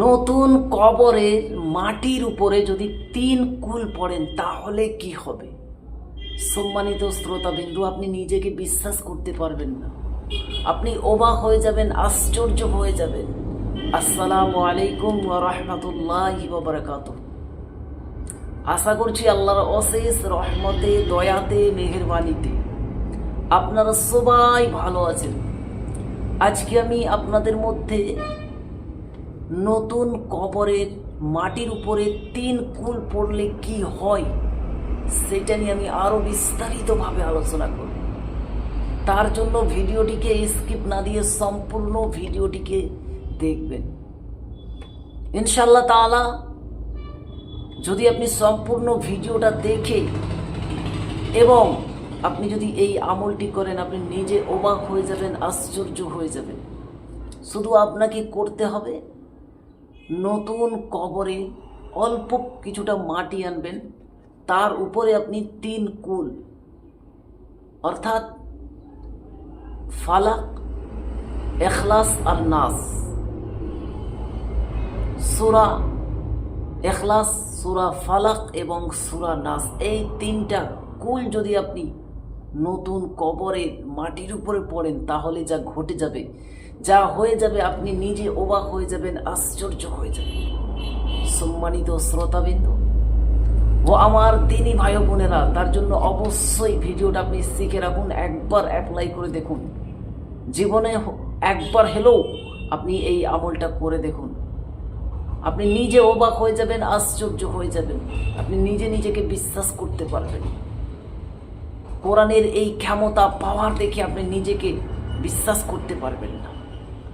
নতুন কবরের মাটির উপরে যদি তিন কুল পড়েন, তাহলে কি হবে? সম্মানিত শ্রোতাবিন্দু, আপনি নিজেকে বিশ্বাস করতে পারবেন না। আপনি অবাক হয়ে যাবেন, আশ্চর্য হয়ে যাবেন। আসসালামু আলাইকুম রাহমাতুল্লাহি ওয়া বারাকাতুহু। আশা করছি আল্লাহর অশেষ রহমতে, দয়াতে, মেহেরবানিতে আপনারা সবাই ভালো আছেন। আজকে আমি আপনাদের মধ্যে নতুন কবরের মাটির উপরে তিন কুল পড়লে কি হয়, সেটা নিয়ে আমি আরও বিস্তারিতভাবে আলোচনা করব। তার জন্য ভিডিওটিকে স্কিপ না দিয়ে সম্পূর্ণ ভিডিওটিকে দেখবেন। ইনশাল্লাহ তাআলা, যদি আপনি সম্পূর্ণ ভিডিওটা দেখে এবং আপনি যদি এই আমলটি করেন, আপনি নিজে অবাক হয়ে যাবেন, আশ্চর্য হয়ে যাবেন। শুধু আপনাকে করতে হবে নতুন কবরে অল্প কিছুটা মাটি আনবেন, তার উপরে আপনি তিন কুল। অর্থাৎ ফালাক, এখলাস আর নাস। সুরা এখলাস, সুরা ফালাক এবং সুরা নাস, এই তিনটা কুল যদি আপনি নতুন কবরের মাটির উপরে পড়েন, তাহলে যা ঘটে যাবে, যা হয়ে যাবে, আপনি নিজে অবাক হয়ে যাবেন, আশ্চর্য হয়ে যাবেন। সম্মানিত শ্রোতাবিন্দু, ও আমার দিনী ভাই বোনেরা, তার জন্য অবশ্যই ভিডিওটা আপনি শিখে রাখুন, একবার অ্যাপ্লাই করে দেখুন। জীবনে একবার হলেও আপনি এই আমলটা করে দেখুন। আপনি নিজে অবাক হয়ে যাবেন, আশ্চর্য হয়ে যাবেন। আপনি নিজে নিজেকে বিশ্বাস করতে পারবেন। কোরআনের এই ক্ষমতা পাওয়ার দেখে আপনি নিজেকে বিশ্বাস করতে পারবেন না।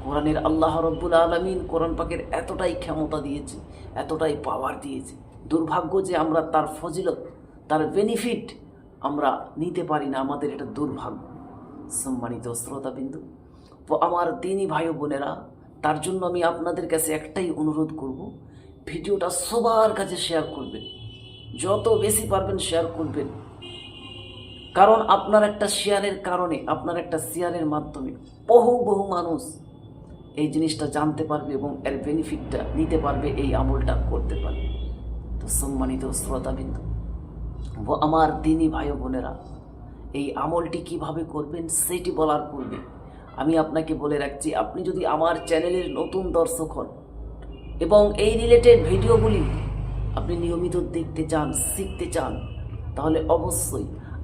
কোরআনের আল্লাহ রব্বুল আলমিন কোরআন পাকের এতটাই ক্ষমতা দিয়েছে, এতটাই পাওয়ার দিয়েছে। দুর্ভাগ্য যে আমরা তার ফজিলত, তার বেনিফিট আমরা নিতে পারি না, আমাদের এটা দুর্ভাগ্য। সম্মানিত শ্রোতাবিন্দু আমার দিনী ভাই বোনেরা, তার জন্য আমি আপনাদের কাছে একটাই অনুরোধ করব, ভিডিওটা সবার কাছে শেয়ার করবেন। যত বেশি পারবেন শেয়ার করবেন। কারণ আপনার একটা শেয়ারের কারণে, আপনার একটা শেয়ারের মাধ্যমে বহু বহু মানুষ এই জিনিসটা জানতে পারবে এবং এর বেনিফিটটা নিতে পারবে, এই আমলটা করতে পারবে। তো সম্মানিত শ্রোতাবিন্দু, ও আমার দিনী ভাই বোনেরা, এই আমলটি কীভাবে করবেন সেটি বলার পূর্বে আমি আপনাকে বলে রাখছি, আপনি যদি আমার চ্যানেলের নতুন দর্শক হন এবং এই রিলেটেড ভিডিওগুলি আপনি নিয়মিত দেখতে চান, শিখতে চান, তাহলে অবশ্যই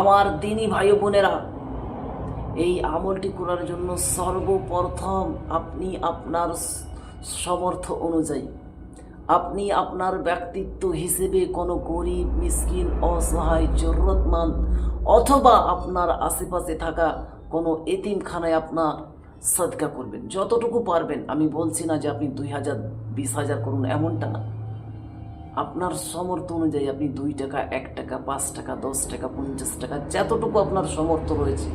আমার দিনী ভাই বোনেরা, এই আমলটি করার জন্য সর্বপ্রথম আপনি আপনার সমর্থ অনুযায়ী, আপনি আপনার ব্যক্তিত্ব হিসেবে কোনো গরিব, মিসকিন, অসহায় জরুরতমান অথবা আপনার আশেপাশে থাকা কোনো এতিমখানায় আপনার সদকা করবেন। যতটুকু পারবেন, আমি বলছি না যে আপনি দুই হাজার, বিশ হাজার করুন, এমনটা না। আপনার সমর্থ অনুযায়ী আপনি দুই টাকা, এক টাকা, পাঁচ টাকা, দশ টাকা, পঞ্চাশ টাকা, যতটুকু আপনার সমর্থ রয়েছে,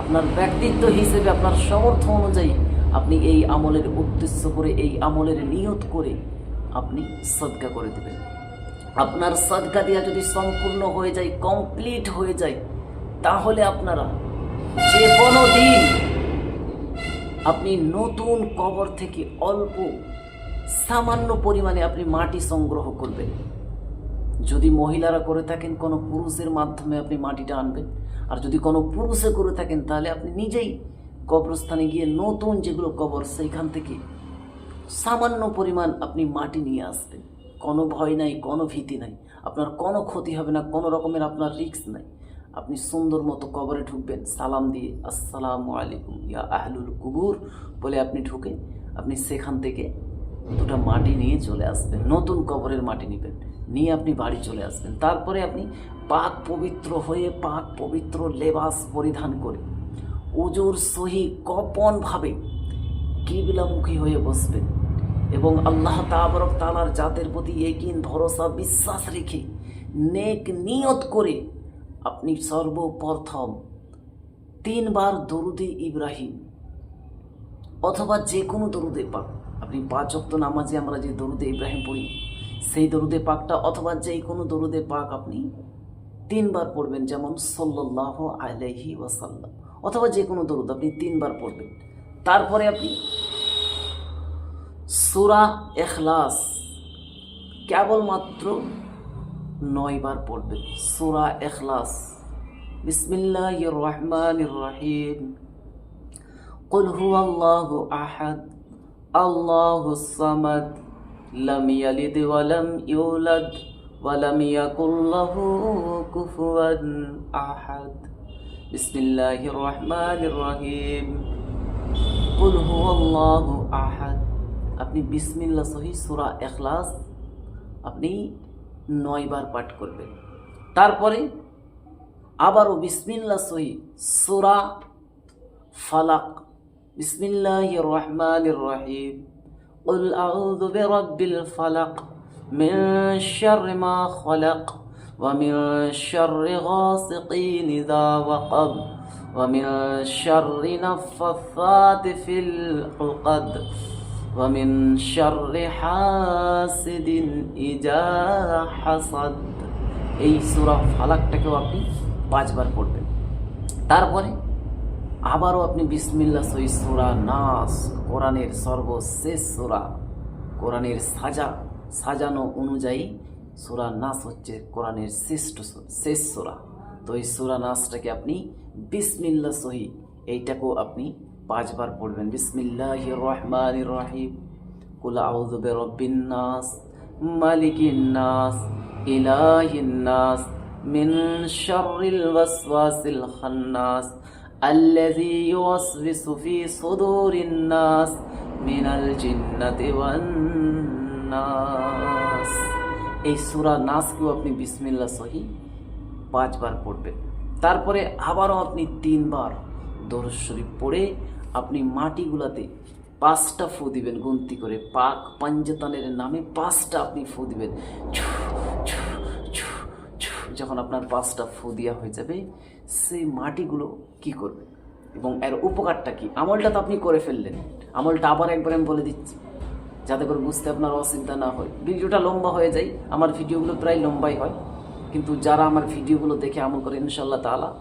আপনার ব্যক্তিত্ব হিসেবে আপনার সমর্থ অনুযায়ী আপনি এই আমলের উদ্দেশ্য করে, এই আমলের নিয়ত করে আপনি সদকা করে দেবেন। আপনার সদকা দেওয়া যদি সম্পূর্ণ হয়ে যায়, কমপ্লিট হয়ে যায়, তাহলে আপনারা যে কোনো দিন আপনি নতুন কবর থেকে অল্প সামান্য পরিমাণে আপনি মাটি সংগ্রহ করবেন। যদি মহিলারা করে থাকেন, কোনো পুরুষের মাধ্যমে আপনি মাটিটা আনবেন। আর যদি কোনো পুরুষে করে থাকেন, তাহলে আপনি নিজেই কবরস্থানে গিয়ে নতুন যেগুলো কবর, সেইখান থেকে সামান্য পরিমাণ আপনি মাটি নিয়ে আসবেন। কোনো ভয় নাই, কোনো ভীতি নাই। আপনার কোনো ক্ষতি হবে না, কোনো রকমের আপনার রিস্ক নাই। আপনি সুন্দর মতো কবরে ঢুকবেন। সালাম দিয়ে, আসসালামু আলাইকুম ইয়া আহলুল কুবুর, বলে আপনি ঢুকে আপনি সেখান থেকে দুটো মাটি নিয়ে চলে আসবেন, নতুন কবরের মাটি নেবেন, নিয়ে আপনি বাড়ি চলে আসবেন। তারপরে আপনি পাক পবিত্র হয়ে পাক পবিত্র লেবাস পরিধান করে উজুর সহি কপনভাবে কিবলামুখী হয়ে বসবেন এবং আল্লাহ তাবরক তালার জাতের প্রতি একিন ভরসা, বিশ্বাস রেখে নেক নিয়ত করে আপনি সর্বপ্রথম তিনবার দরুদে ইব্রাহিম অথবা যে কোনো দরুদে পাক আপনি পাঁচ অক্ত নামাজে আমরা যে দরুদে ইব্রাহিম পড়ি সেই দরুদে পাকটা অথবা যে কোনো দরুদে পাক আপনি তিনবার পড়বেন যেমন সল্লাহ আলাইহি ওয়াসাল্লাম অথবা যে কোনো দরুদ আপনি তিনবার পড়বেন তারপরে আপনি সুরা এখলাস কেবলমাত্র নয়বার পড়বেন সুরা এখলাস বিসমিল্লাহ রহমান রহিম قل هو الله أحد আল্লাহু সামাদ লাম ইয়ালিদ ওয়া লাম ইউলাদ ওয়া লাম ইয়াকুল লাহু কুফুয়ান আহাদ। বিসমিল্লাহির রহমানির রহিম। কুল হুয়াল্লাহু আহাদ। আপনি বিসমিল্লাহ সহি সূরা ইখলাস আপনি নয়বার পাঠ করবেন। তারপরে আবারও বিসমিল্লা সহি সুরা ফালাক। বিসমিল্লাহ রহমান রহিম قل أعوذ برب الفلق من شر ما خلق ومن شر غاسق إذا وقب ومن شر نفثات في العقد ومن شر حاسد إذا حسد এই সূরা ফালাকটাকেও আপনি পাঁচবার পড়বেন তারপরে আবারও আপনি বিসমিল্লা সহি সুরা নাস, কোরআনের সর্বশেষ সুরা, কোরআনের সাজা, সাজানো অনুযায়ী সুরা নাস হচ্ছে কোরআনের শ্রেষ্ঠ শেষ সুরা। তো এই সুরা নাসটাকে আপনি বিসমিল্লা সহি, এইটাকেও আপনি পাঁচবার পড়বেন। বিসমিল্লাহ রহমান রহিম। কুল আউযু বিরাব্বিন নাস, মালিকিন মিন শাররিল ওয়াসওয়াসিল খান্নাস। الذي يوسوس في صدور الناس من الجنة والناس এই সুরা নাসকেও আপনি বিসমিল্লা সহি পাঁচবার পড়বেন তারপরে আবারও আপনি তিনবার দরুদ শরীফ পড়ে আপনি মাটিগুলাতে পাঁচটা ফু দিবেন গুনতি করে পাক পাঞ্জতানের নামে পাঁচটা আপনি ফু দিবেন ছু, ছু, ছু, ছু। যখন আপনার পাঁচটা ফু দেওয়া হয়ে যাবে সেই মাটিগুলো কি করবে? এবং এর উপকারটা কি? আমলটা তো আপনি করে ফেললেন। আমলটা আবার একবার আমি বলে দিচ্ছি। যাতে করে বুঝতে আপনার অসুবিধা না হয়। ভিডিওটা লম্বা হয়ে যায়। আমার ভিডিওগুলো প্রায় লম্বাই হয়। কিন্তু যারা আমার ভিডিওগুলো দেখে আমল করে ইনশাল্লাহ তালা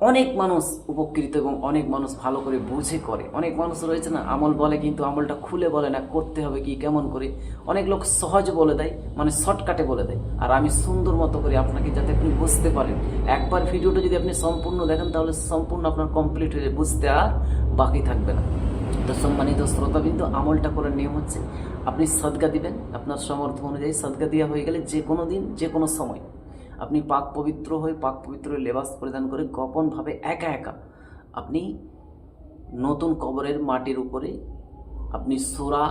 অনেক মানুষ উপকৃত এবং অনেক মানুষ ভালো করে বুঝে করে। অনেক মানুষ রয়েছে না, আমল বলে কিন্তু আমলটা খুলে বলে না, করতে হবে কি, কেমন করে। অনেক লোক সহজ বলে দেয় মানে শর্টকাটে বলে দেয়। আর আমি সুন্দর মতো করে আপনাকে যাতে আপনি বুঝতে পারেন। একবার ভিডিওটা যদি আপনি সম্পূর্ণ দেখেন, তাহলে সম্পূর্ণ আপনার কমপ্লিট হয়ে বুঝতে আর বাকি থাকবে না। তো সম্মানিত শ্রোতাবিন্দু, আমলটা করার নিয়ম হচ্ছে, আপনি সদগা দিবেন, আপনার সমর্থ অনুযায়ী সদগা দেওয়া হয়ে গেলে যে কোনো দিন, যে কোনো সময় আপনি পাক পবিত্র হয়ে পাক পবিত্র লেবাস পরিধান করে গোপনভাবে একা একা আপনি নতুন কবরের মাটির উপরে আপনি সোরা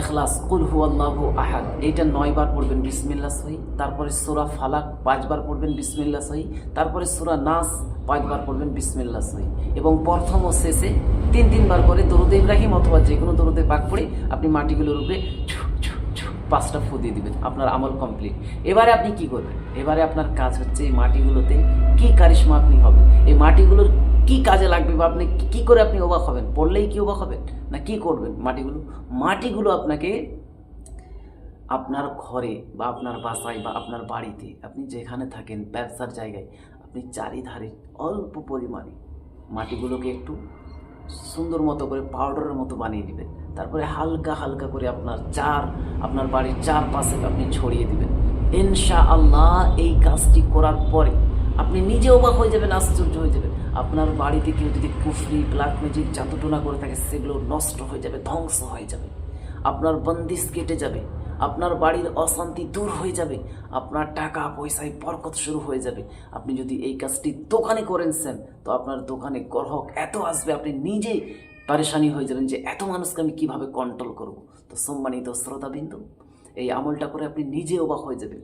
এখলাস কুল হুয়াল্লাহু আহাদ, এইটা নয়বার পড়বেন বিসমিল্লা সহি, তারপরে সুরা ফালাক পাঁচবার পড়বেন বিসমিল্লা সহি, তারপরে সুরা নাস পাঁচবার পড়বেন বিসমিল্লা সহি এবং প্রথম ও শেষে তিন তিনবার করে দরুদ ইব্রাহিম অথবা যে কোনো দরুদে পাক পড়ে আপনি মাটিগুলোর উপরে পাঁচটা ফু দিয়ে দিবেন, আপনার আমল কমপ্লিট এবারে আপনি কি করবেন? এবারে আপনার কাজ হচ্ছে এই মাটিগুলোতে কি কারিশমা আপনি হবে এই মাটিগুলোর কি কাজে লাগবে বা আপনি কি- করে আপনি অবাক হবেন? পড়লেই কি অবাক হবেন? না কি করবেন মাটিগুলো? মাটিগুলো আপনাকে আপনার ঘরে বা আপনার বাসায় বা আপনার বাড়িতে, আপনি যেখানে থাকেন, ব্যবসার জায়গায়, আপনি চারিধারে অল্প পরিমাণে মাটিগুলোকে একটু সুন্দর মতো করে পাউডারের মতো বানিয়ে দিবেন। তারপরে হালকা হালকা করে আপনার চার, আপনার বাড়ির চারপাশে আপনি ছড়িয়ে দিবেন। ইনশা আল্লাহ এই কাজটি করার পরে আপনি নিজে অবাক হয়ে যাবেন, আশ্চর্য হয়ে যাবেন। আপনার বাড়িতে কেউ যদি কুফরি, ব্ল্যাক ম্যাজিক জাদুটোনা করে থাকে, সেগুলো নষ্ট হয়ে যাবে, ধ্বংস হয়ে যাবে। আপনার বন্দিশ কেটে যাবে, আপনার বাড়ির অশান্তি দূর হয়ে যাবে, আপনার টাকা পয়সায় বরকত শুরু হয়ে যাবে। আপনি যদি এই কাজটি দোকানে করেন তো আপনার দোকানে গ্রাহক এত আসবে, আপনি নিজে পারেশানি হয়ে যাবেন যে এত মানুষকে আমি কীভাবে কন্ট্রোল করব? তো সম্মানিত শ্রোতাবিন্দু, এই আমলটা করে আপনি নিজে অবাক হয়ে যাবেন।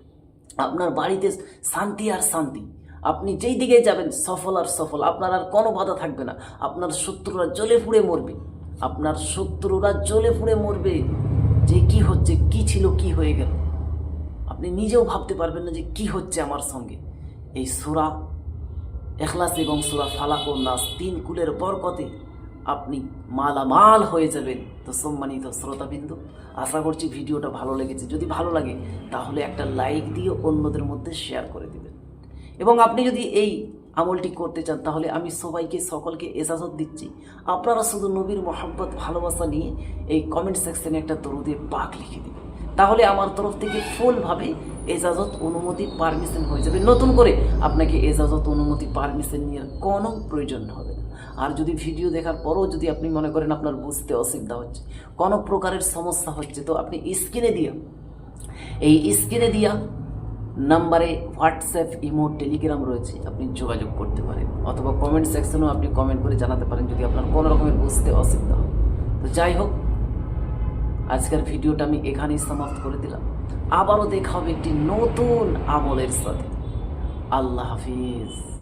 আপনার বাড়িতে শান্তি আর শান্তি। আপনি যেই দিকে যাবেন, সফল আর সফল। আপনার আর কোনো বাধা থাকবে না। আপনার শত্রুরা জ্বলে পুড়ে মরবে। আপনার শত্রুরা জ্বলে পুড়ে মরবে যে কি হচ্ছে, কি ছিল, কি হয়ে গেল। আপনি নিজেও ভাবতে পারবেন না যে কি হচ্ছে আমার সঙ্গে। এই সুরা এখলাস এবং সুরা ফালাক ও নাস তিন কুলের বরকতে আপনি মালামাল হয়ে যাবেন। তো সম্মানিত শ্রোতাবিন্দু, আশা করছি ভিডিওটা ভালো লেগেছে। যদি ভালো লাগে, তাহলে একটা লাইক দিয়ে অন্যদের মধ্যে শেয়ার করে দেবেন। এবং আপনি যদি এই আমলটি করতে চান, তাহলে আমি সবাইকে, সকলকে এজাজত দিচ্ছি। আপনারা শুধু নবীর মোহাম্মত ভালোবাসা নিয়ে এই কমেন্ট সেকশনে একটা দরুদে পাক লিখে দিবেন। তাহলে আমার তরফ থেকে ফুলভাবে এজাজত অনুমতি পারমিশন হয়ে যাবে। নতুন করে আপনাকে এজাজত অনুমতি পারমিশন নেওয়ার কোনো প্রয়োজন হবে আর যদি ভিডিও দেখার পরও যদি আপনি মনে করেন আপনার বুঝতে অসুবিধা হচ্ছে, কোনো প্রকারের সমস্যা হচ্ছে, তো আপনি স্ক্রিনে দিয়া, এই স্ক্রিনে দিয়া নাম্বারে হোয়াটসঅ্যাপ, ইমো, টেলিগ্রাম রয়েছে, আপনি যোগাযোগ করতে পারেন। অথবা কমেন্ট সেকশনেও আপনি কমেন্ট করে জানাতে পারেন যদি আপনার কোনো রকমের বুঝতে অসুবিধা হয়। তো যাই হোক, আজকের ভিডিওটা আমি এখানেই সমাপ্ত করে দিলাম। আবারও দেখা হবে একটি নতুন আমলের সাথে। আল্লাহ হাফিজ।